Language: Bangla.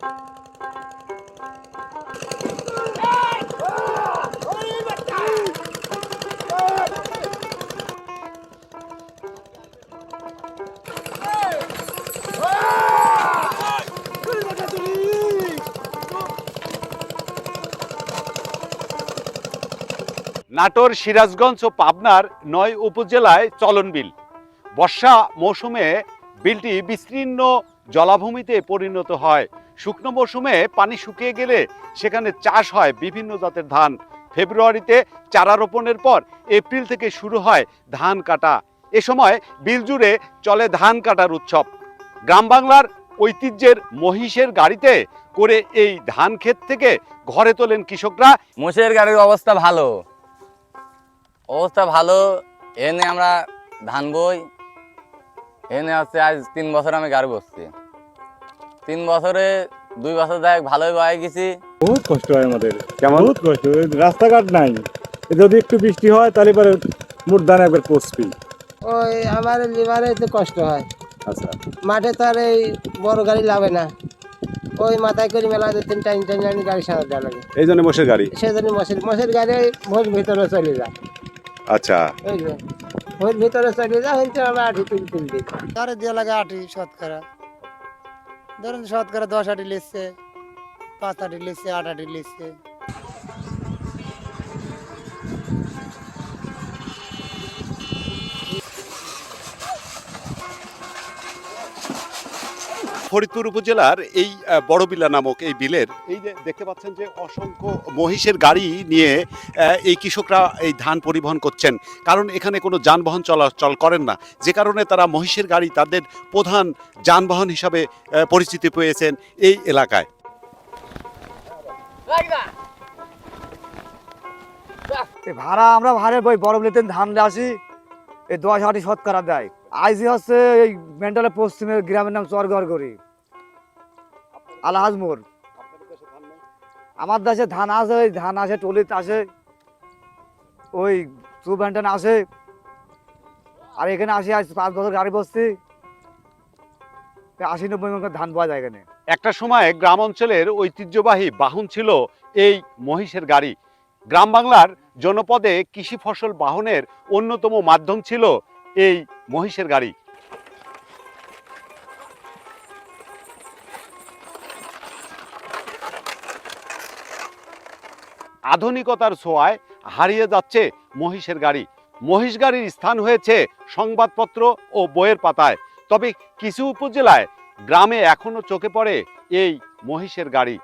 নাটোর, সিরাজগঞ্জ ও পাবনার নয় উপজেলায় চলন বিল। বর্ষা মৌসুমে বিলটি বিস্তীর্ণ জলাভূমিতে পরিণত হয়। শুকনো মৌসুমে পানি শুকিয়ে গেলে সেখানে চাষ হয় বিভিন্ন জাতের ধান। ফেব্রুয়ারিতে চারা রোপণের পর এপ্রিল থেকে শুরু হয় ধান কাটা। এ সময় বিল জুড়ে চলে ধান কাটার উৎসব। গ্রাম বাংলার ঐতিহ্যের মহিষের গাড়িতে করে এই ধান ক্ষেত থেকে ঘরে তোলেন কৃষকরা। মোষের গাড়ির অবস্থা ভালো। অবস্থা ভালো। এনে আমরা ধান বই। এনে হচ্ছে আজ তিন বছর আমি গাড়ি বসছি। তিন বছরে দুই বছর দেখ ভালোই বয়ে গেছি। বহুত কষ্ট হয় আমাদের। কেমন? বহুত কষ্ট। রাস্তাঘাট নাই। যদি একটু বৃষ্টি হয় তাহলে পরে মোট একবার পচবি। ওই আমার লিভারে তো কষ্ট হয়। আচ্ছা। মাঠে তো আর এই বড় গাড়ি লাভে না। ওই মাথায় করে মেলা দু তিন টাইম টাইম গাড়ি সারা দেওয়া লাগে। এই জন্য মোষের গাড়ি? সেই জন্য মশের মশের গাড়ি ওই ভোর ভিতরে চলে যায়। আচ্ছা। বুঝলে ভোর ভিতরে চলে যায় হয়তো আমরা আঠি তুল তুল দিই। তারে দেওয়া লাগে আটি শতকরা। ধরুন শতকরা দশ আটি লিখছে পাঁচ আটি লিখছে আট আটি লিখছে ফরিদপুর উপজেলার এই বড়বিলা নামক এই বিলের, এই যে দেখতে পাচ্ছেন যে অসংখ্য মহিষের গাড়ি নিয়ে এই কৃষকরা এই ধান পরিবহন করছেন। কারণ এখানে কোনো যানবাহন চলাচল করেন না। যে কারণে তারা মহিষের গাড়ি তাদের প্রধান যানবাহন হিসাবে পরিচিতি পেয়েছেন এই এলাকায়। ভাড়া আমরা ভাড়ে বই বড় বিলেতেন ধান আসি। এই দশ আটি শতকরা দেয়। আইসি হচ্ছে এই মেন্টালের পশ্চিমের গ্রামের নাম চরগড় করি আলহাজ মোড়। আমার দেশে ধান আসে ওই ধান আসে টলিতে আসে ওই টু ব্যান্টান আসে আর এখানে আসি, আজ পাঁচ বছর গাড়ি বসছি। আশি নব্বই মন ধান পাওয়া যায় এখানে। একটা সময় গ্রাম অঞ্চলের ঐতিহ্যবাহী বাহন ছিল এই মহিষের গাড়ি। গ্রাম বাংলার জনপদে কৃষি ফসল বাহনের অন্যতম মাধ্যম ছিল এই মহিষের গাড়ি। আধুনিকতার ছোঁয়ায় হারিয়ে যাচ্ছে মহিষের গাড়ি। মহিষ গাড়ির স্থান হয়েছে সংবাদপত্র ও বইয়ের পাতায়। তবে কিছু উপজেলায় গ্রামে এখনও চোখে পড়ে এই মহিষের গাড়ি।